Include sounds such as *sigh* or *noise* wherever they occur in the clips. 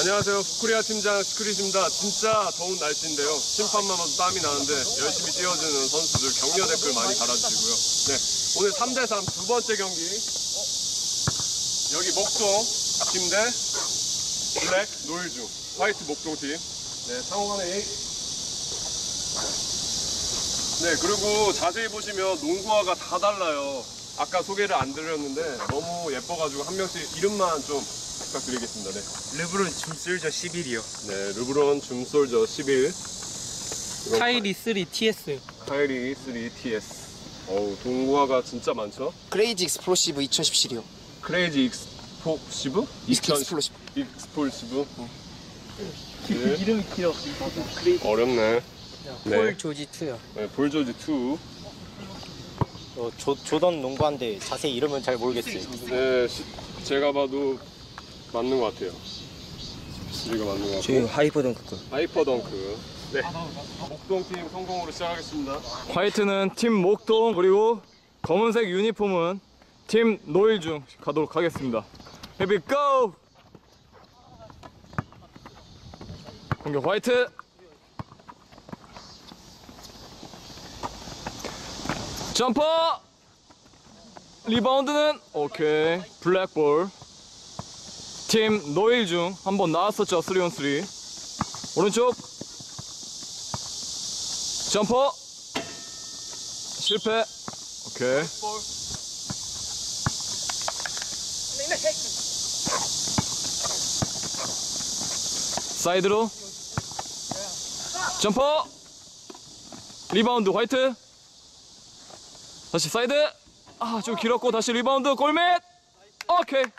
안녕하세요. 코리아 팀장 스크릿입니다. 진짜 더운 날씨인데요. 심판만 봐도 땀이 나는데 열심히 뛰어주는 선수들 격려 댓글 많이 달아주시고요. 네, 오늘 3대3 두 번째 경기. 여기 목동 팀 대 블랙 노일중 화이트 목동 팀. 네, 상호간에 A. 네, 그리고 자세히 보시면 농구화가 다 달라요. 아까 소개를 안 드렸는데 너무 예뻐가지고 한 명씩 이름만 좀 부탁드리겠습니다. 네. 르브론 줌솔저 11이요. 네, 르브론 줌솔저 11. 이거 카이리 3 TS 카이리 3 TS. 어우, 동구화가 진짜 많죠? 크레이지 익스플로시브 2017이요. 크레이지 익스포시브? 익스플로시브. 익스폴시브? 네, 이름이 길어 어렵네. 네, 폴 조지 2요 네 볼 조지 2. 어, 조, 조던 농구한데 자세히 이름은 잘 모르겠어요. 네, 시- 제가 봐도 맞는 것 같아요. 시리가 맞는 것 같고. 하이퍼 덩크. 하이퍼 덩크. 네. 목동 팀 성공으로 시작하겠습니다. 화이트는 팀 목동 그리고 검은색 유니폼은 팀 노일중 가도록 하겠습니다. 헤비 고! 공격 화이트 점퍼 리바운드는 오케이 블랙볼 팀 노일중 한번 나왔었죠 3on3 오른쪽. 점퍼. 실패. 오케이. 사이드로. 점퍼. 리바운드 화이트. 다시 사이드. 아 좀 길었고 다시 리바운드 골밑. 오케이. 1대0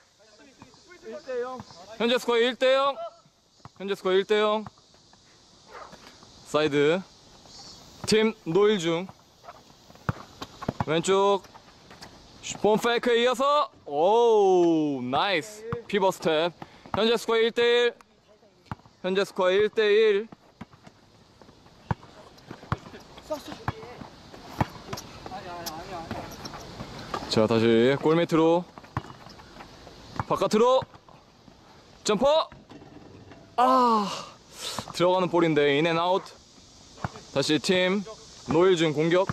현재 스코어 1대 0 현재 스코어 1대 0 사이드. 팀 노일중. 왼쪽. 본 페이크에 이어서. 오 나이스. 피버 스텝. 현재 스코어 1대1 현재 스코어 1대1 자 다시 골밑으로. 바깥으로 점퍼 아 들어가는 볼인데 인앤 아웃 다시 팀 노일준 공격.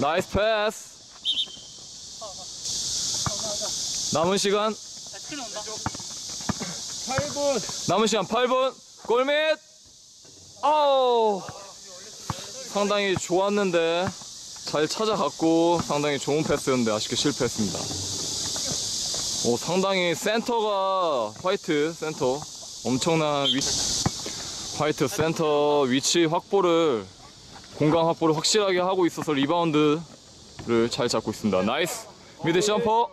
나이스 패스. 남은 시간. 8분 남은 시간 8분. 골밑. 아우. 상당히 좋았는데 잘 찾아갔고 상당히 좋은 패스였는데 아쉽게 실패했습니다 오 상당히 센터가 화이트 센터. 엄청난 위 화이트 센터 위치 확보를 공간 확보를 확실하게 하고 있어서 리바운드를 잘 잡고 있습니다. 나이스. 미드 점퍼.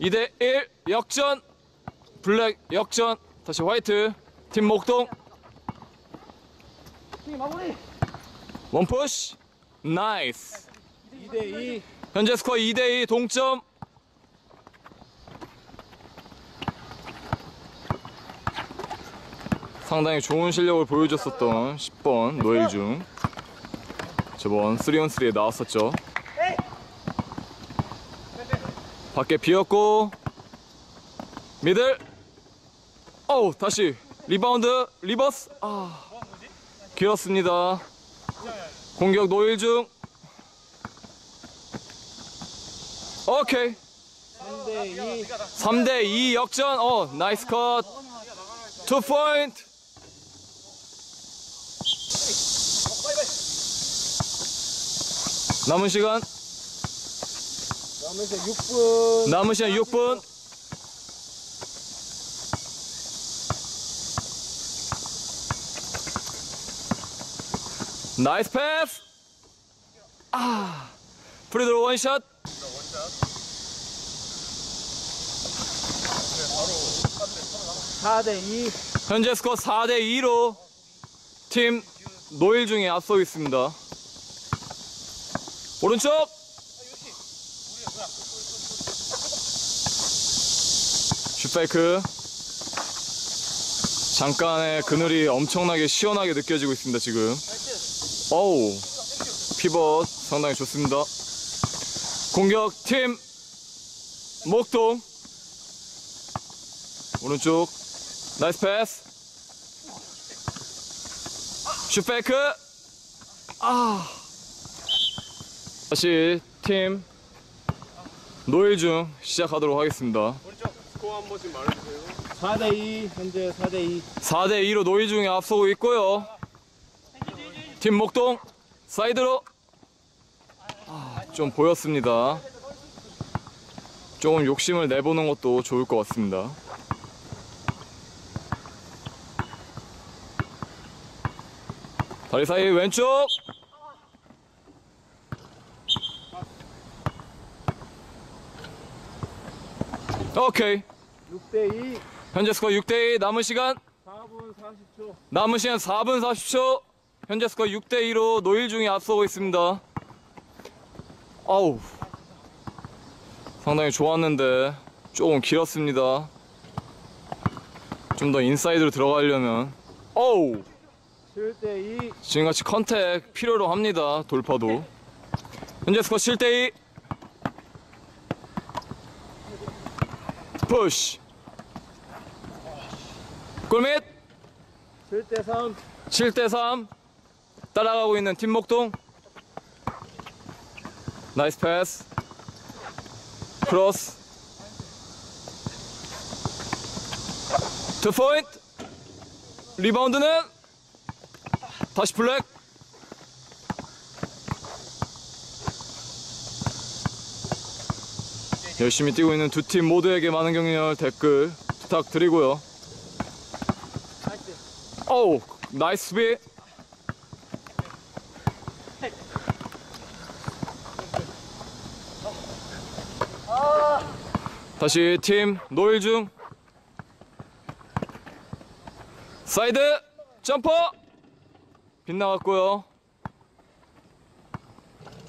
2대1 역전. 블랙 역전. 다시 화이트. 팀 목동. 원푸시. 나이스. 2대2 현재 스코어 2대2 동점 상당히 좋은 실력을 보여줬었던 10번 노일중 저번 3on3에 나왔었죠. 밖에 비었고 미들. 어우 다시 리바운드 리버스. 아 길었습니다. 공격 노일중. 오케이. 3대2 역전. 어 나이스 컷2 포인트 남은 시간? 남은 시간 6분. 남은 시간 6분. 나이스 패스. 아 프리드로 원샷. 현재 스코어 4대 2로 팀 노일 중에 앞서 있습니다. 오른쪽. 슛페이크. 잠깐의 그늘이 엄청나게 시원하게 느껴지고 있습니다 지금. 어우 피벗. 상당히 좋습니다. 공격 팀. 목동. 오른쪽. 나이스 패스. 슛 페이크. 아 다시 팀 노일 중 시작하도록 하겠습니다. 스코어 한 번씩 말해주세요. 4대2 현재 4대2 4대 2로 노일중이 앞서고 있고요. 팀 목동 사이드로. 아, 좀 보였습니다. 조금 욕심을 내보는 것도 좋을 것 같습니다. 다리 사이 왼쪽 오케이. 6대2 현재 스코어 6대2 남은 시간? 4분 40초. 남은 시간 4분 40초. 현재 스코어 6대2로 노일중이 앞서고 있습니다. 아우. 상당히 좋았는데 조금 길었습니다. 좀 더 인사이드로 들어가려면. 어우. 7대2 지금같이 컨택 필요로 합니다. 돌파도. 현재 스코어 7대2 푸시 골밑. 7대3 7대3 따라가고 있는 팀 목동. 나이스 패스. 크로스. 투 포인트. 리바운드는 다시 블랙 열심히 뛰고 있는 두 팀 모두에게 많은 격려 댓글 부탁드리고요. 어우 나이스 수비 다시 팀 노일 중. 사이드 점퍼. 빗나갔고요.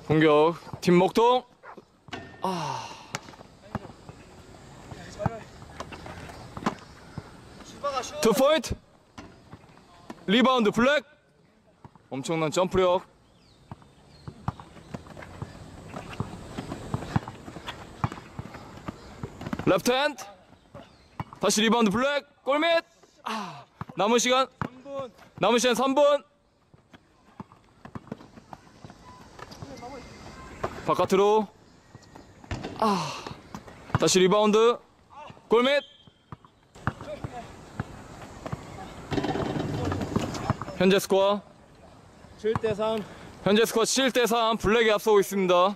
공격 팀 목동. 아 투 포인트 리바운드 블랙 엄청난 점프력. 레프트 핸드 다시 리바운드 블랙 골밑. 아, 남은 시간. 3분 남은 시간 3분. 바깥으로. 아 다시 리바운드 골밑 현재 스코어? 7대 3 현재 스코어 7대 3 블랙이 앞서고 있습니다.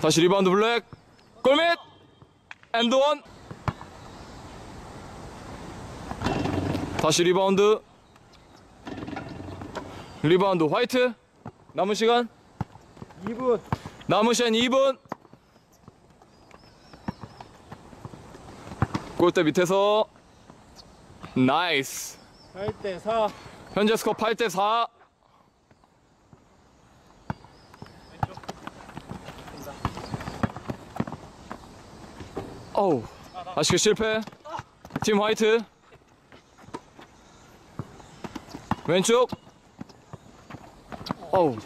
다시 리바운드 블랙. 골밑. 엔드원. 다시 리바운드. 리바운드 화이트. 남은 시간? 2분. 남은 시간 2분 골대 밑에서 나이스 8대4 현재 스코어 8대 4. 어우, 아쉽게 실패. 팀 화이트. 왼쪽. 어우.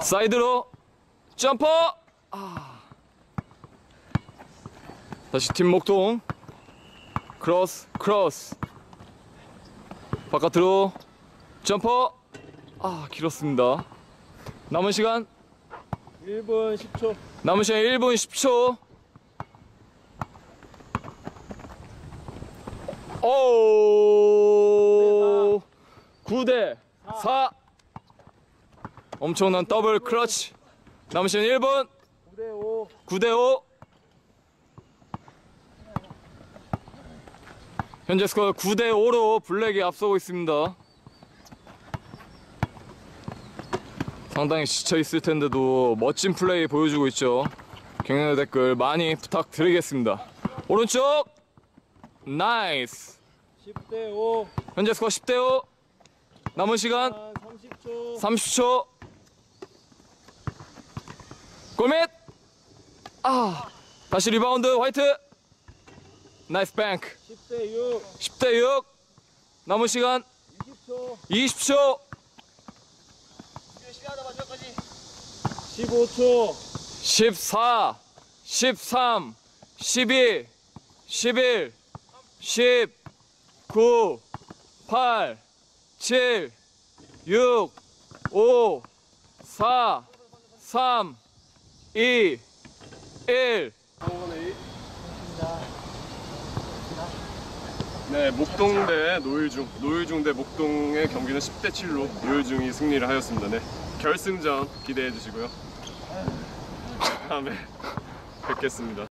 사이드로 점퍼. 아. 다시 팀 목동. 크로스 크로스. 바깥으로 점퍼. 아 길었습니다. 남은 시간? 1분 10초. 남은 시간 1분 10초. 오! 9대 4 엄청난 더블 클러치. 남은 시간 1분. 9대 5 9대 5 현재 스코어 9대 5로 블랙이 앞서고 있습니다. 상당히 지쳐 있을 텐데도 멋진 플레이 보여주고 있죠. 격려 댓글 많이 부탁드리겠습니다. 오른쪽 나이스. 10대 5 현재 스코어 10대 5. 남은 시간 30초 30초. 골밑. 아. 다시 리바운드 화이트. 나이스 뱅크. 10대 6 10대 6. 남은 시간 20초 20초. 15초 14, 13, 12, 11, 10, 9, 8, 7, 6, 5, 4, 3, 2, 1. 네, 목동 대 노일중, 노일중 대 목동의 경기는 10대 7로 노일중이 승리를 하였습니다. 네, 결승전 기대해 주시고요. 다음에 *laughs* 뵙겠습니다.